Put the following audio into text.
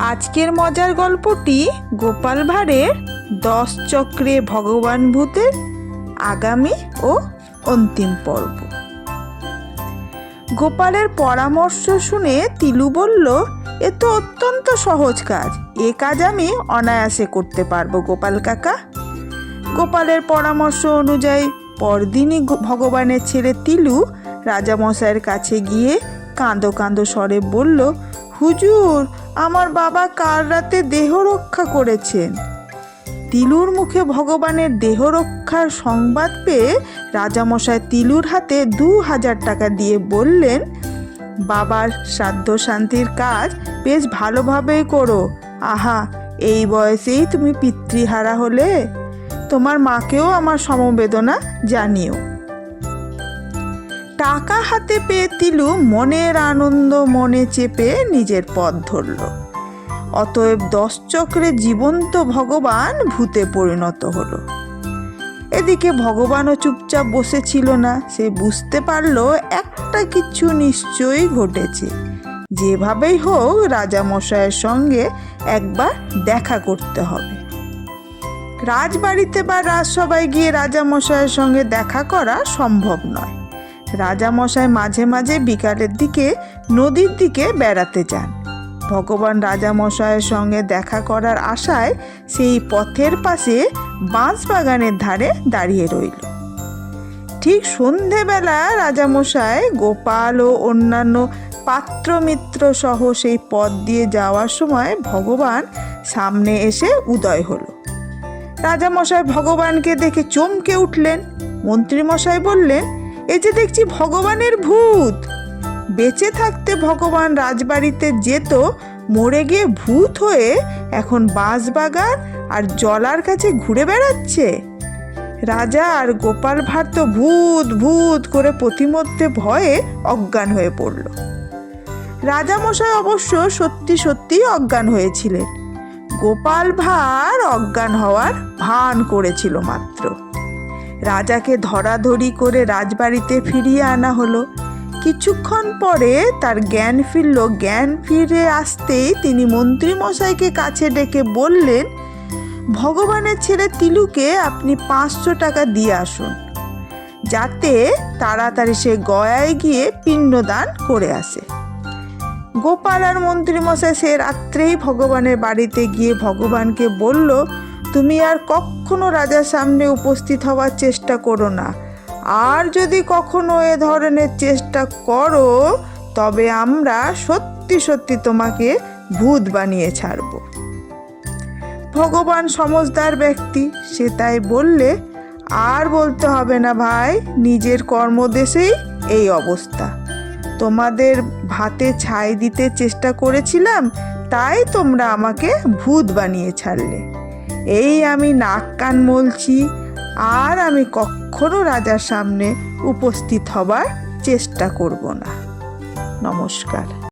আজকের মজার গল্পটি গোপাল ভাঁড়ের দশ চক্রে ভগবান ভূতের আগামী ও অন্তিম পর্ব। গোপালের পরামর্শ শুনে তিলু বলল, এ তো অত্যন্ত সহজ কাজ। এ কাজ আমি অনায়াসে করতে পারব, গোপাল কাকা। গোপালের পরামর্শ অনুযায়ী পরদিনই ভগবানের ছেলে তিলু রাজামশাইয়ের কাছে গিয়ে কাঁদো কাঁদো স্বরে বলল, হুজুর আমার বাবা কাল রাতে দেহ রক্ষা করেছেন। তিলুর মুখে ভগবানের দেহ রক্ষার সংবাদ পেয়ে রাজামশাই তিলুর হাতে দু হাজার টাকা দিয়ে বললেন, বাবার শ্রাদ্ধ শান্তির কাজ বেশ ভালোভাবেই করো। আহা, এই বয়সেই তুমি পিতৃহারা হলে? তোমার মাকেও আমার সমবেদনা জানিও। টাকা হাতে পেয়ে তিলু মনের আনন্দ মনে চেপে নিজের পথ ধরল। অতএব দশ চক্রে জীবন্ত ভগবান ভূতে পরিণত হলো। এদিকে ভগবানও চুপচাপ বসেছিল না, সে বুঝতে পারল একটা কিছু নিশ্চয়ই ঘটেছে। যেভাবেই হোক রাজামশাইয়ের সঙ্গে একবার দেখা করতে হবে। রাজবাড়িতে বা রাজসভায় গিয়ে রাজামশাইয়ের সঙ্গে দেখা করা সম্ভব নয়। রাজামশাই মাঝে মাঝে বিকালের দিকে নদীর দিকে বেড়াতে যান। ভগবান রাজামশাইয়ের সঙ্গে দেখা করার আশায় সেই পথের পাশে বাঁশবাগানের ধারে দাঁড়িয়ে রইল। ঠিক সন্ধেবেলা রাজামশাই গোপাল ও অন্যান্য পাত্রমিত্র সহ সেই পথ দিয়ে যাওয়ার সময় ভগবান সামনে এসে উদয় হলো। রাজামশাই ভগবানকে দেখে চমকে উঠলেন। মন্ত্রীমশাই বললেন এ যে দেখছি ভগবানের ভূত। বেঁচে থাকতে ভগবান রাজবাড়িতে যেত, মরে গিয়ে ভূত হয়ে এখন বাঁশবাগান আর জলার কাছে ঘুরে বেড়াচ্ছে। রাজা আর গোপাল ভাঁড় তো ভূত ভূত করে প্রতিমধ্যে ভয়ে অজ্ঞান হয়ে পড়ল। রাজামশাই অবশ্য সত্যি সত্যিই অজ্ঞান হয়েছিলেন। গোপাল ভাঁড় অজ্ঞান হওয়ার ভান করেছিল মাত্র। রাজাকে ধরাধরি করে রাজবাড়িতে ফিরিয়ে আনা হলো। কিছুক্ষণ পরে তার জ্ঞান ফিরল। জ্ঞান ফিরে আসতেই তিনি মন্ত্রীমশাইকে কাছে ডেকে বললেন, ভগবানের ছেলে তিলুকে আপনি পাঁচশো টাকা দিয়ে আসুন। যাতে তাড়াতাড়ি সে গয়ায় গিয়ে পিণ্ডদান করে আসে। গোপাল আর মন্ত্রীমশাই সে রাত্রেই ভগবানের বাড়িতে গিয়ে ভগবানকে বলল তুমি আর কখনো রাজার সামনে উপস্থিত হওয়ার চেষ্টা করো না। আর যদি কখনো এ ধরনের চেষ্টা করো, তবে আমরা সত্যি সত্যি তোমাকে ভূত বানিয়ে ছাড়ব। ভগবান সমজদার ব্যক্তি, সে তাই বললে, আর বলতে হবে না ভাই, নিজের কর্মদেশেই এই অবস্থা। তোমাদের ভাতে ছাই দিতে চেষ্টা করেছিলাম, তাই তোমরা আমাকে ভূত বানিয়ে ছাড়লে। এই আমি নাক কান মলছি, আর আমি কখনো রাজার সামনে উপস্থিত হবার চেষ্টা করব না। নমস্কার।